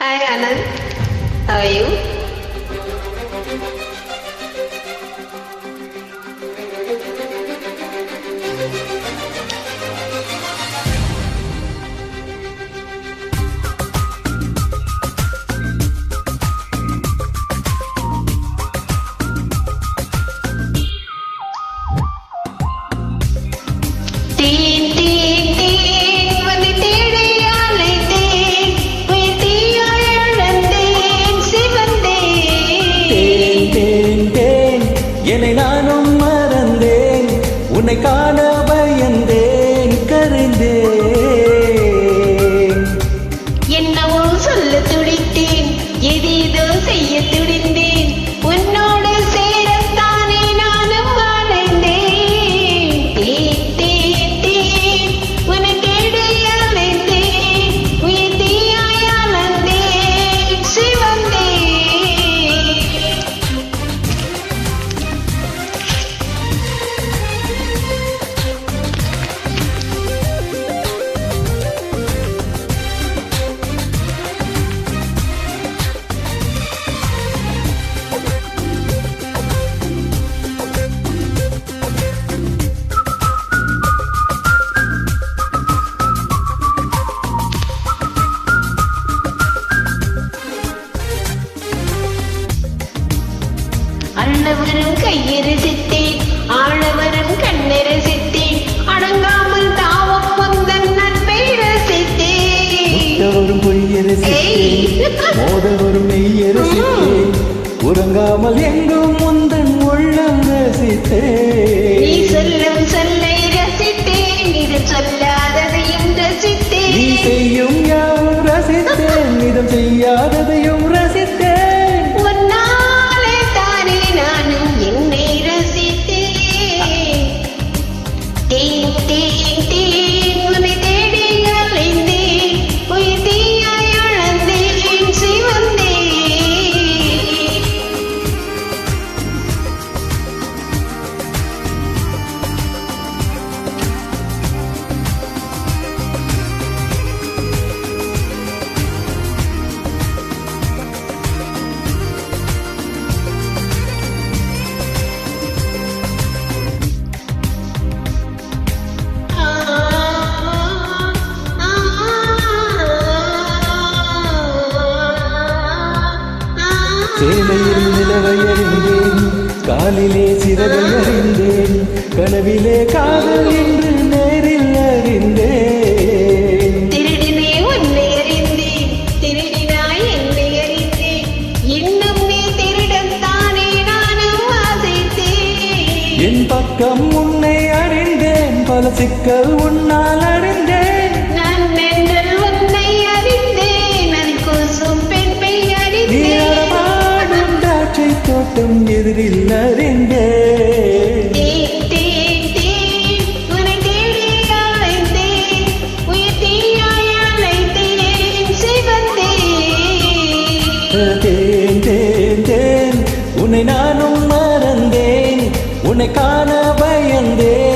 Hi Anand, how are you? என்னை நானும் மறந்தேன். உன்னை காண பயந்தேன். அண்ணவரும் கையரசித்தேன் ஆழவரும் கண்ணரசித்தேன். அடங்காமல் தாவம் வந்த நட்பை ரசித்தேன். பொய்யரசித்தேன். மோதவரும் மெய்யரசித்தேன். உறங்காமல் எங்கும் முந்தன் உள்ளம் நீ ரசித்தேன் சொல்லும் சொல்லை ரசித்தேன். இது சொல்லாததையும் நீ ரசித்தேன் செய்யும் யாவும் ரசித்தேன். இதம் செய்யாததையும் சேலையில் நிலவை அறிந்தேன் காலிலே சிறகை அறிந்தேன் கனவிலே காதல் என்று நேரில் அறிந்தேன். திருடினே உன்னை அறிந்தேன் திருடினாய் என்னை அறிந்தேன். இன்னும் நீ திருடத்தானே நானும் வாசித்தேன். என் பக்கம் உன்னை அறிந்தேன் பல சிக்கல் உன்னால் தேன் தேன் தேன். உன்னை நானும் மறந்தேன். உன்னை காண பயந்தேன்.